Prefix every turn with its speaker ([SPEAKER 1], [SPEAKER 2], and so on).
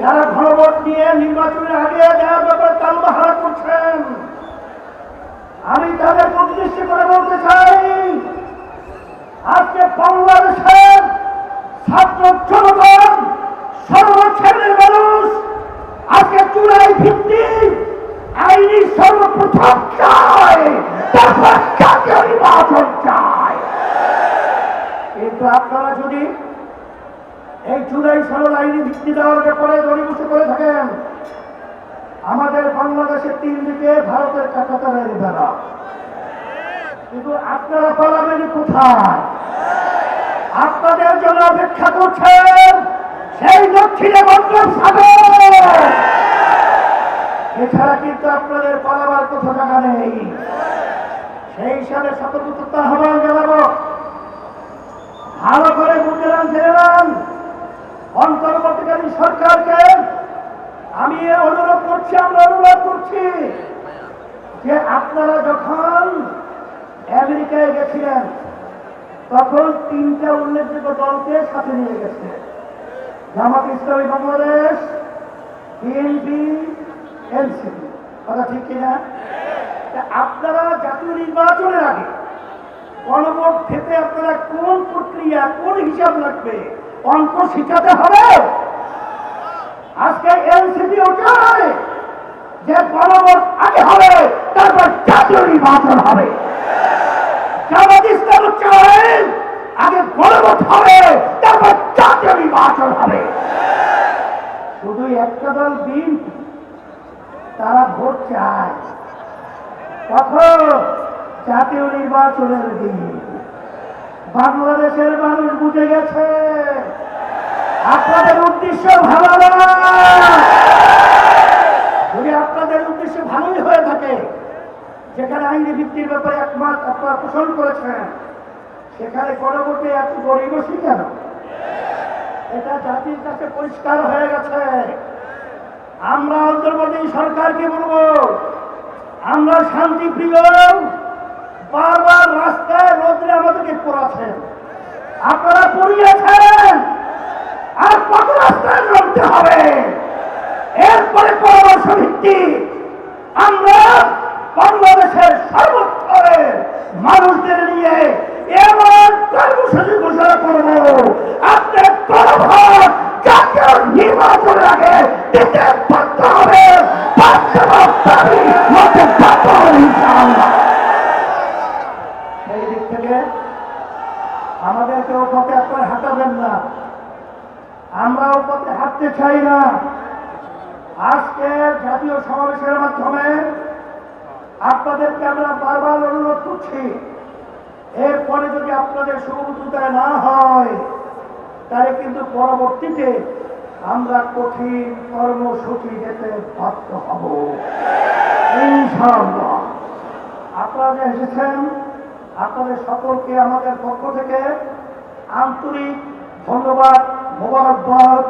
[SPEAKER 1] যারা ঘনভোট নিয়ে নির্বাচনের আগে দেওয়ার ব্যাপারে তালবাহারা করছেন, আমি তাদের উদ্দেশ্য করে বলতে চাই, আজকে বাংলাদেশের ছাত্র জনগণ সর্বশ্রেণীর মানুষ আজকে চূড়াই ভিত্তি আইনি সর্বপ্রথম চায়, তারপর নির্বাচন চায়। কিন্তু আপনারা যদি এই চূড়াই সরল আইনি ভিত্তি দেওয়ার ব্যাপারে দড়িবসে করে থাকেন। আমাদের বাংলাদেশের তিন দিকে ভারতের কাকাতারের বেড়া। কিন্তু আপনারা পালাবেন কোথায়? আপনাদের জন্য অপেক্ষা করছেন সেই দক্ষিণে বঙ্গোপসাগর এছাড়া কিন্তু আপনাদের পালাবার কোথাও জায়গা নেই। সেই হিসাবে সতর্কতা আহ্বান জানাব। ভালো করে বুঝলাম জেনেলাম অন্তর্বর্তীকালীন সরকারকে আমি অনুরোধ করছি, আমরা অনুরোধ করছি যে আপনারা যখন আমেরিকায় গেছিলেন, তখন তিনটা উল্লেখযোগ্য দলকে সাথে নিয়ে গেছে জামাত ইসলামী বাংলাদেশ, বিএনপি, এনসিপি। কথা ঠিক কিনা আপনারা জাতীয় নির্বাচনের আগে গণভোট থেকে আপনারা কোন প্রক্রিয়া, কোন হিসাব লাগবে? অঙ্ক শিখাতে হবে। আজকে এনসিপি চায় যে গণভোট আগে হবে, তারপর জাতীয় নির্বাচন হবে। জামাত ইসলাম আগে গণভোট হবে, তারপর জাতীয় নির্বাচন হবে। শুধু একটা দল দিন তারা ভোট চায়। কখন জাতীয় নির্বাচনের দিন। বাংলাদেশের মানুষ বুঝে গেছে। আপনাদের উদ্দেশ্য ভালো যদি আপনাদের উদ্দেশ্য ভালোই হয়ে থাকে, যেখানে আইনি ভিত্তির ব্যাপারে একমাত্র আপনারা পোষণ করেছেন, সেখানে গণভোটে এত গরিবসী কেন? এটা জাতির কাছে পরিষ্কার হয়ে গেছে। আমরা অন্তর্বর্তী সরকারকে বলব, আমরা শান্তি প্রিয় বারবার রাস্তায় রোদ্রে পড়াচ্ছেন আপনারা পড়িয়েছেন আর কত রাস্তায় নামতে হবে? এরপরে পরামর্শ ভিত্তি আমরা বাংলাদেশের সর্বস্তরে মানুষদের নিয়ে এমন কর্মসূচি ঘোষণা করব। আপনি গণভোট জাতীয় নির্বাচনের আগে দিতে বাধ্য হবে। সেই দিক থেকে আমাদেরকেও পথে আপনার হাঁটাবেন না। আমরাও পথে হাঁটতে চাই না। আজকে জাতীয় সমাবেশের মাধ্যমে আপনাদেরকে আমরা বারবার অনুরোধ করছি, এরপরে যদি আপনাদের সুবিধায় না হয়, তাহলে কিন্তু পরবর্তীতে আমরা কঠিন কর্মসূচি যেতে বাধ্য হব। ইনশাআল্লাহ। আপনারা এসেছেন আপনাদের সকলকে আমাদের পক্ষ থেকে আন্তরিক ধন্যবাদ মোবারকবাদ।